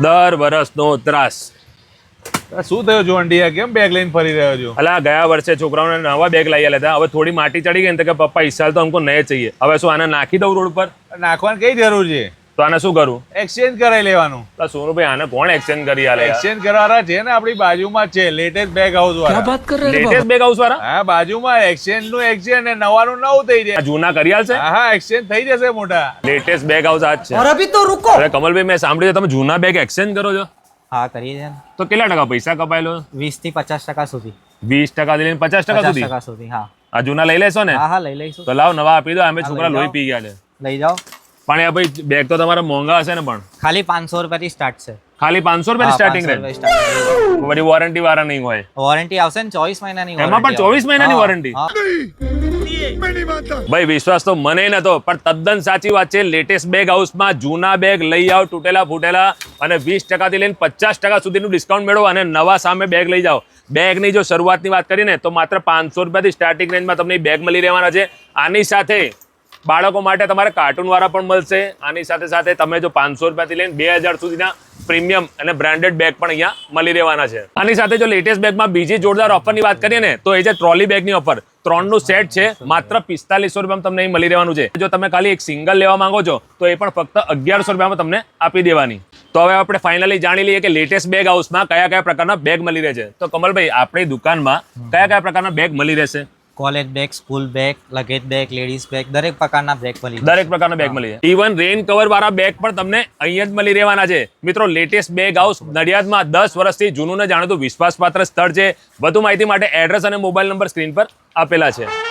દર વર્ષનો ત્રાસ. શું થયું જો અંડિયા કેમ બેગ લઈને ફરી રહ્યો છો? અલા ગયા વર્ષે છોકરાઓને નવા બેગ લઈ આવ્યા હતા. હવે થોડી માટી ચડી ગઈ ને તો કે પપ્પા ઈસાલ તો અમકો નહીં ચાહીએ હવે શું આને નાખી દઉં રોડ પર? નાખવાની કઈ જરૂર છે? તો આને શું કરું? એક્સચેન્જ કરાવી લેવાનું. તો સોનુભાઈ આને કોણ એક્સચેન્જ કરી આલે એક્સચેન્જ કરવાના છે ને આપણી બાજુમાં છે લેટેસ્ટ બેગ હાઉસ વાળા. વાત કર લેટેસ્ટ બેગ હાઉસ વાળા? હા બાજુમાં એક્સચેન્જનું એક્સચેન્જ ને નવાનું નવું થઈ જાય. જૂના કરી આલશે હા એક્સચેન્જ થઈ જશે મોટા. લેટેસ્ટ બેગ હાઉસ આજ છે. અરે તો રૂકો. અરે કમલભાઈ મેં સાંભળ્યું તમે જૂના બેગ એક્સચેન્જ કરો છો? હા કરીએ છે તો કેટલા ટકા પૈસા કપાયેલો? વીસથી પચાસ ટકા સુધી. વીસ ટકા લઈને પચાસ ટકા સુધી? હા. આ જૂના લઈ લેશો ને? હા લઈ લઈશું. તો લાવ નવા આપી દો અમે છોકરા લોહી પી ગયા છે. લઈ જાઓ. પણ આ ભાઈ બેગ તો તમારા મોંઘા હશે ને પણ. ખાલી પાંચસો રૂપિયાથી સ્ટાર્ટ છે. ખાલી પાંચસો રૂપિયા સ્ટાર્ટિંગ રહે બધી વોરંટી વાળા નહીં હોય. વોરંટી આવશે ને ચોવીસ મહિનાની એમાં પણ 24 મહિનાની warranty? ભાઈ વિશ્વાસ તો મને નતો પણ તદ્દન સાચી વાત છે. લેટેસ્ટ બેગ હાઉસમાં જૂના બેગ લઈ આવો તૂટેલા ફૂટેલા અને વીસ ટકાથી લઈને પચાસ ટકા સુધીનું ડિસ્કાઉન્ટ મેળવો અને નવા સામે બેગ લઈ જાઓ. બેગની જો શરૂઆતની વાત કરીને તો માત્ર પાંચસો રૂપિયાથી સ્ટાર્ટિંગ રેન્જમાં તમને બેગ મળી રહેવાના છે. આની સાથે બાળકો માટે તમારે કાર્ટૂન વાળા પણ મળશે. આની સાથે સાથે તમે જો પાંચસો રૂપિયાથી લઈને બે હજાર સુધીના પ્રીમિયમ અને બ્રાન્ડેડ બેગ પણ અહીંયા મળી રહેવાના છે. આની સાથે જો લેટેસ્ટ બેગમાં બીજી જોરદાર ઓફરની વાત કરીએ ને, તો એ છે ટ્રોલી બેગની ઓફર ત્રણનું સેટ છે, માત્ર પિસ્તાલીસો રૂપિયામાં તમને અહીં મળી રહેવાનું છે. જો તમે ખાલી એક સિંગલ લેવા માંગો છો, તો એ પણ ફક્ત અગિયારસો રૂપિયામાં તમને આપી દેવાની. તો હવે આપણે ફાઇનલી જાણી લઈએ કે લેટેસ્ટ બેગ હાઉસમાં કયા કયા પ્રકારના બેગ મળી રહે છે. તો કમલભાઈ, આપણી દુકાનમાં કયા કયા પ્રકારના બેગ મળી રહેશે? College bag school bag luggage bag ladies bag દરેક પ્રકારના બેગ મળી દરેક પ્રકારના બેગ મળી જાય. ઇવન રેન કવર વાળા બેગ પણ તમને અહીંયા જ મળી રહેવાના છે. મિત્રો લેટેસ્ટ બેગ હાઉસ નડિયાદમાં દસ વર્ષથી જૂનું ને જાણીતું વિશ્વાસપાત્ર સ્થળ છે. વધુ માહિતી માટે એડ્રેસ અને મોબાઈલ નંબર સ્ક્રીન પર આપેલા છે.